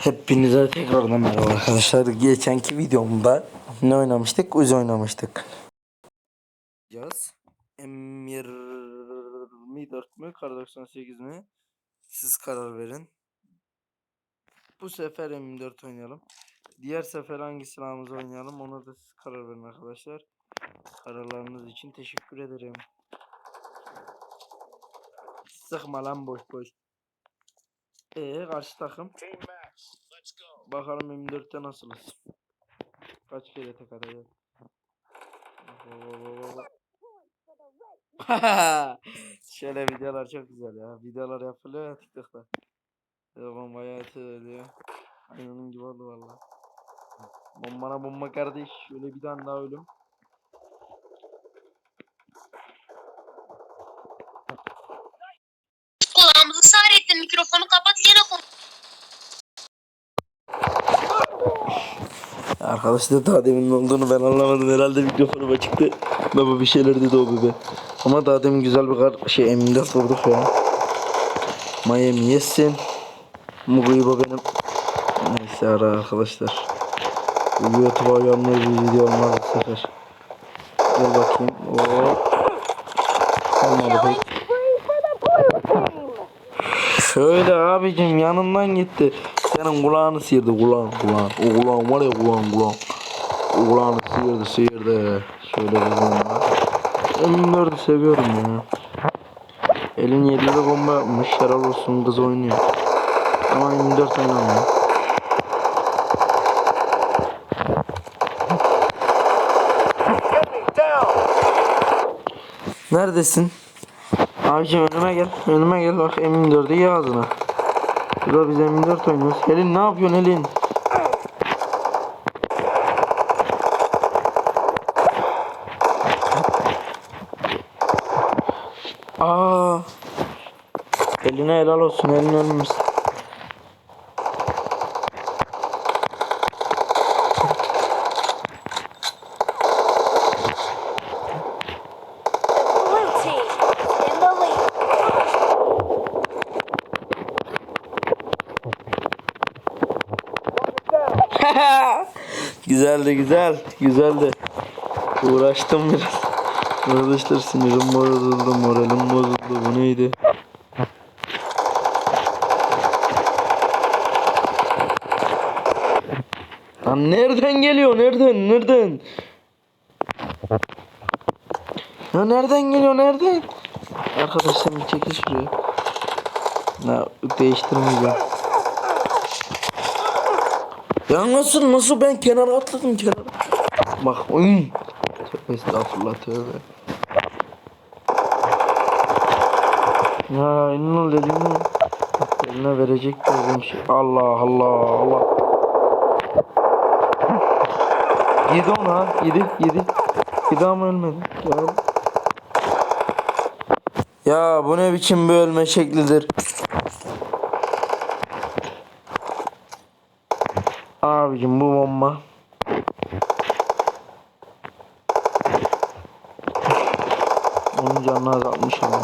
Hepinize tekrardan merhaba arkadaşlar. Geçenki videomda ne oynamıştık? Uzi oynamıştık. Yaz. M24 mü? Kar 98 mi? Siz karar verin. Bu sefer M24 oynayalım. Diğer sefer hangi silahımızı oynayalım ona da siz karar verin arkadaşlar. Kararlarınız için teşekkür ederim. Sıkma lan boş boş. Ee karşı takım. Bakalım M4'te nasılız. Kaç kere tek atacağız. Şöyle videolar çok güzel ya. Videolar yapılıyor ya TikTok'ta. Telefon bayağı ediyor. Aynı onun gibi oldu valla. Bombana bomba kardeş. Şöyle bir tane daha ölüm. Kulağımızı sağrettin. Mikrofonu kapat Arkadaşlar daha demin ne olduğunu ben anlamadım. Herhalde mikrofonu çıktı. Baba bir şeyler dedi o bebe. Ama daha demin güzel bir kar şey M4 vurduk ya. Miami yesin. Mugu'yu bu benim. Neyse ara arkadaşlar. YouTube'a uyanmıyor bir video olmaz bu sefer. Gel bakayım. Oo. Olmadı pek. Şöyle abicim yanından gitti. Senin kulağını sıyırdı kulağın kulağın. O kulağın var ya kulağın kulağın. O kulağını sıyırdı sıyırdı. Şöyle bomba. M4'ü seviyorum ya. Elin yerlere bomba yapmış. Helal olsun kız oynuyor. Ama M4 oynamıyor. Neredesin? Abicim önüme gel. Önüme gel bak M24'ü ye ağzına. Burada biz M24 oynuyoruz. Helin ne yapıyorsun Helin? Aa. Eline helal olsun. Elin ölmüş. Güzeldi güzel. Güzeldi. Uğraştım biraz. Arkadaşlar sinirim bozuldu. Moralim bozuldu. Bu neydi? Lan nereden geliyor? Nereden? Nereden? Ya nereden geliyor? Nereden? Arkadaşlar bir çekil şuraya. Ya değiştirmeyeceğim. Ya nasıl nasıl ben kenara atladım kenara. Bak. Tövbe estağfurullah tövbe. Ya eline eline. Eline verecek dedim şey. Allah Allah Allah. Yedi onu ha. Yedi yedi. Bir daha ölmedi? Ya. Ya bu ne biçim bir ölme şeklidir. Abicim bu bomba. Onun canını azaltmış ama.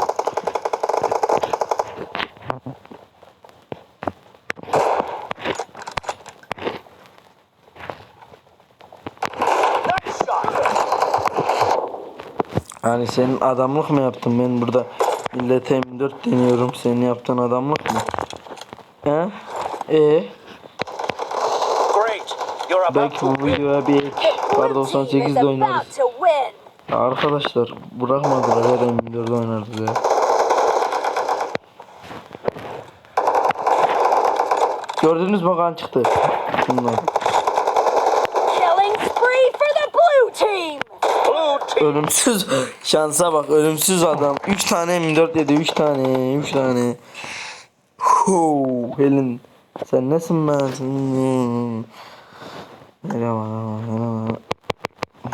Yani senin adamlık mı yaptın ben burada millete M4 deniyorum senin yaptığın adamlık mı? He? E belki bu videoya bir ek Kar Blue team 98 is de about oynarız. to win. Ya arkadaşlar bırakmadılar da M4'de oynarız ya. Gördünüz mü kan çıktı. Bunlar. Killing spree for the blue team. Blue team. Ölümsüz şansa bak ölümsüz adam 3 tane M4 dedi 3 tane 3 tane Huu, Helin sen nesin ben Hmm. Merhaba merhaba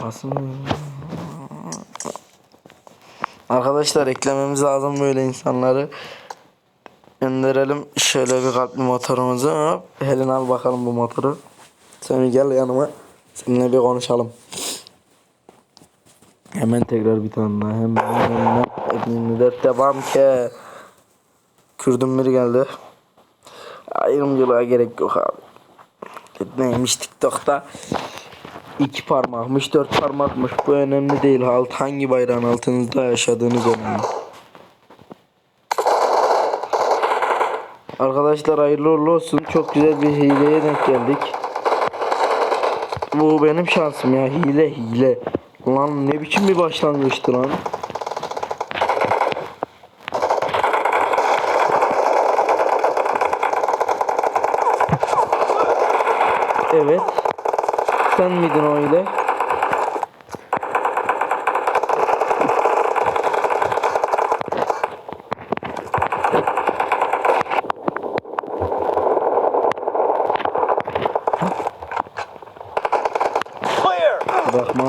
Basın Arkadaşlar eklememiz lazım böyle insanları Gönderelim şöyle bir kalpli motorumuzu Hop, Helin al bakalım bu motoru Sen gel yanıma Seninle bir konuşalım Hemen tekrar bir tane daha. Hemen hemen. Hemen dört devam ki. Kürdüm biri geldi. Ayrımcılığa gerek yok abi. Neymiş TikTok'ta iki parmakmış dört parmakmış bu önemli değil alt hangi bayrağın altınızda yaşadığınız önemli. Arkadaşlar hayırlı uğurlu olsun çok güzel bir hileye denk geldik. Bu benim şansım ya hile hile. Lan ne biçim bir başlangıçtı lan. Evet. Sen miydin o ile? Bırakma.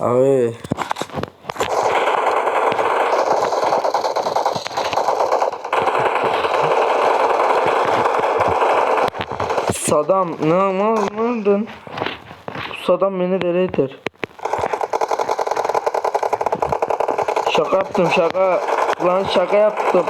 Abi. Saddam ne ne ne Saddam beni deli eder. Şaka yaptım şaka. Lan şaka yaptım.